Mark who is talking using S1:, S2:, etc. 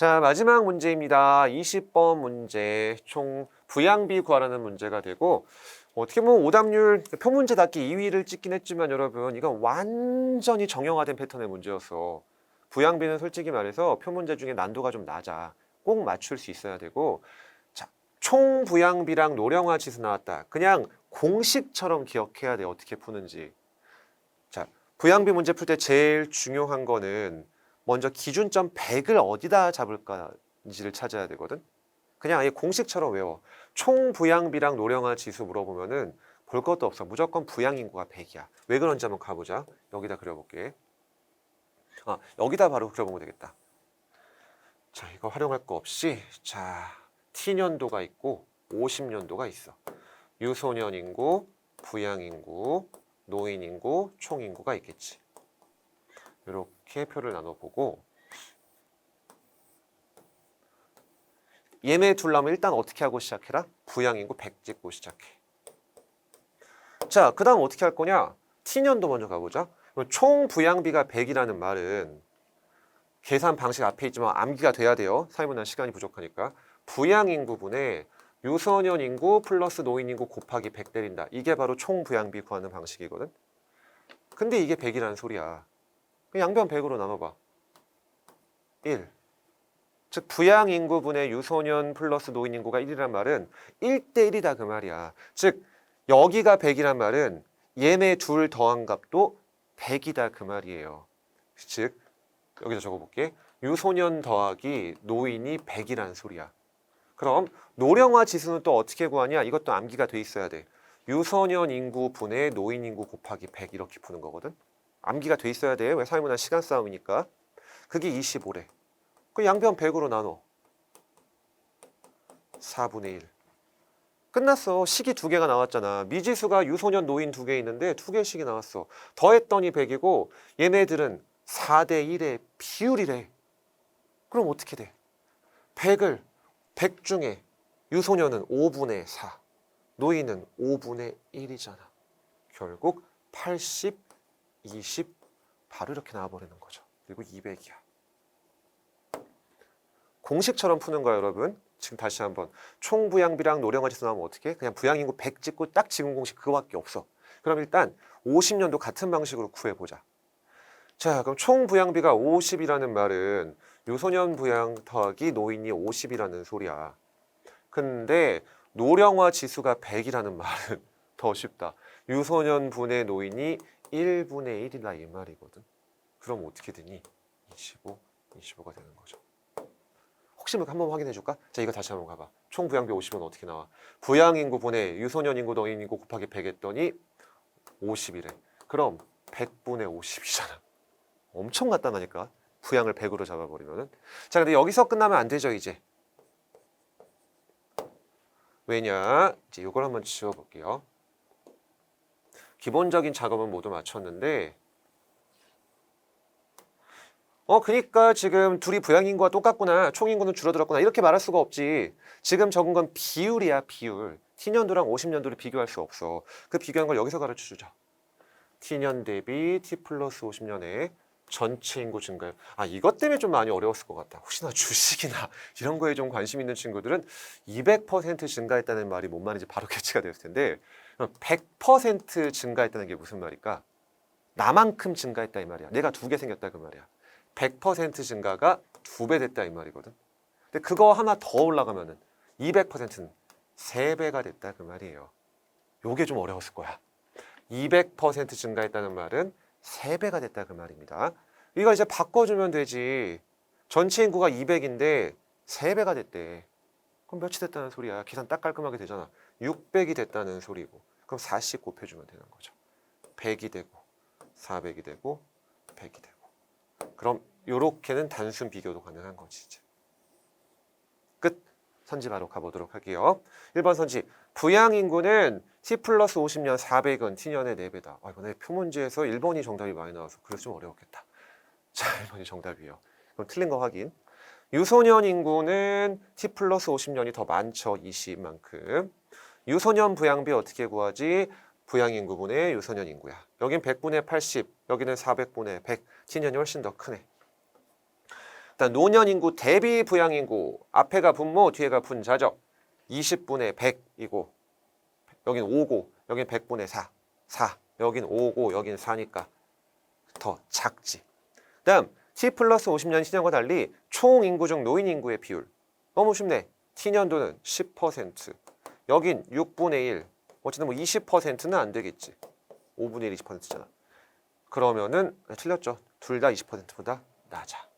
S1: 자, 마지막 문제입니다. 20번 문제. 총 부양비 구하라는 문제가 되고, 어떻게 보면 오답률 표문제답게 2위를 찍긴 했지만 여러분, 이건 완전히 정형화된 패턴의 문제였어. 부양비는 솔직히 말해서 표문제 중에 난도가 좀 낮아. 꼭 맞출 수 있어야 되고, 자, 총 부양비랑 노령화 지수 나왔다. 그냥 공식처럼 기억해야 돼. 어떻게 푸는지. 자, 부양비 문제 풀 때 제일 중요한 거는 먼저 기준점 100을 어디다 잡을까인지를 찾아야 되거든. 그냥 아예 공식처럼 외워. 총 부양비랑 노령화 지수 물어보면은 볼 것도 없어. 무조건 부양 인구가 100이야. 왜 그런지 한번 가보자. 여기다 그려볼게. 아, 여기다 바로 그려보면 되겠다. 자, 이거 활용할 거 없이 자, T년도가 있고 50년도가 있어. 유소년 인구, 부양 인구, 노인 인구, 총 인구가 있겠지. 이렇게 표를 나눠보고 얘네 둘라면 일단 어떻게 하고 시작해라? 부양 인구 100 찍고 시작해. 자, 그 다음 어떻게 할 거냐? T년도 먼저 가보자. 총 부양비가 100이라는 말은 계산 방식 앞에 있지만 암기가 돼야 돼요. 사회문화 시간이 부족하니까. 부양 인구분에 유소년 인구 플러스 노인 인구 곱하기 100 때린다. 이게 바로 총 부양비 구하는 방식이거든. 근데 이게 100이라는 소리야. 양변 100으로 나눠봐. 1. 즉 부양 인구분의 유소년 플러스 노인 인구가 1이란 말은 1대 1이다 그 말이야. 즉 여기가 100이란 말은 얘네 둘 더한 값도 100이다 그 말이에요. 즉 여기다 적어볼게. 유소년 더하기 노인이 100이라는 소리야. 그럼 노령화 지수는 또 어떻게 구하냐? 이것도 암기가 돼 있어야 돼. 유소년 인구 분의 노인 인구 곱하기 100 이렇게 푸는 거거든. 암기가 돼 있어야 돼. 왜 사회문화 시간 싸움이니까. 그게 25래. 그 양변 100으로 나눠. 4분의 1. 끝났어. 식이 두 개가 나왔잖아. 미지수가 유소년 노인 두 개 있는데 두 개씩이 나왔어. 더했더니 100이고 얘네들은 4대 1의 비율이래. 그럼 어떻게 돼? 100을 100 중에 유소년은 5분의 4, 노인은 5분의 1이잖아. 결국 80, 20 바로 이렇게 나와버리는 거죠. 그리고 200이야. 공식처럼 푸는 거야 여러분. 지금 다시 한번 총 부양비랑 노령화 지수 나오면 어떻게? 그냥 부양인구 100 찍고 딱 지금 공식 그거밖에 없어. 그럼 일단 50년도 같은 방식으로 구해보자. 자, 그럼 총 부양비가 50이라는 말은 유소년 부양 더하기 노인이 50이라는 소리야. 근데 노령화 지수가 100이라는 말은 더 쉽다. 유소년 분의 노인이 1분의 1이다 이 말이거든. 그럼 어떻게 되니? 25, 25가 되는 거죠. 혹시 모르게 한번 확인해 줄까? 자, 이거 다시 한번 가봐. 총 부양비 50은 어떻게 나와? 부양 인구 분의 유소년 인구 노인 인구 곱하기 100 했더니 50이래. 그럼 100분의 50이잖아. 엄청 간단하니까. 부양을 100으로 잡아버리면은. 자, 근데 여기서 끝나면 안 되죠, 이제. 왜냐? 이제 이걸 한번 지워볼게요. 기본적인 작업은 모두 마쳤는데, 어, 그니까 지금 둘이 부양인구가 똑같구나. 총인구는 줄어들었구나. 이렇게 말할 수가 없지. 지금 적은 건 비율이야, 비율. T년도랑 50년도를 비교할 수 없어. 그 비교한 걸 여기서 가르쳐 주자. T년 대비 T 플러스 50년에 전체 인구 증가율. 아, 이것 때문에 좀 많이 어려웠을 것 같다. 혹시나 주식이나 이런 거에 좀 관심 있는 친구들은 200% 증가했다는 말이 뭔 말인지 바로 캐치가 됐을 텐데 100% 증가했다는 게 무슨 말일까? 나만큼 증가했다 이 말이야. 내가 두 개 생겼다 그 말이야. 100% 증가가 두 배 됐다 이 말이거든. 근데 그거 하나 더 올라가면은 200%는 세 배가 됐다 그 말이에요. 요게 좀 어려웠을 거야. 200% 증가했다는 말은 세배가 됐다 그 말입니다. 이거 이제 바꿔주면 되지. 전체 인구가 200인데 세배가 됐대. 그럼 몇이 됐다는 소리야. 계산 딱 깔끔하게 되잖아. 600이 됐다는 소리고. 그럼 4씩 곱해주면 되는 거죠. 100이 되고 400이 되고 100이 되고. 그럼 요렇게는 단순 비교도 가능한 거지. 끝. 선지 바로 가보도록 할게요. 1번 선지. 부양 인구는 T 플러스 50년 400은 T년의 4배다. 아, 이번에 표문제에서 1번이 정답이 많이 나와서 그래서 좀 어려웠겠다. 자, 1번이 정답이에요. 그럼 틀린 거 확인. 유소년 인구는 T 플러스 50년이 더 많죠. 20만큼. 유소년 부양비 어떻게 구하지? 부양 인구분의 유소년 인구야. 여긴 100분의 80, 여기는 400분의 100. T년이 훨씬 더 크네. 일단 노년 인구 대비 부양 인구 앞에가 분모 뒤에가 분자죠. 20분의 100이고 여긴 5고 여긴 100분의 4. 4. 여긴 5고 여긴 4니까 더 작지. 다음 T 플러스 50년 신년과 달리 총 인구 중 노인 인구의 비율 너무 쉽네. T년도는 10%. 여긴 6분의 1. 어쨌든 뭐 20%는 안 되겠지. 5분의 1 20%잖아. 그러면은 틀렸죠. 둘 다 20%보다 낮아.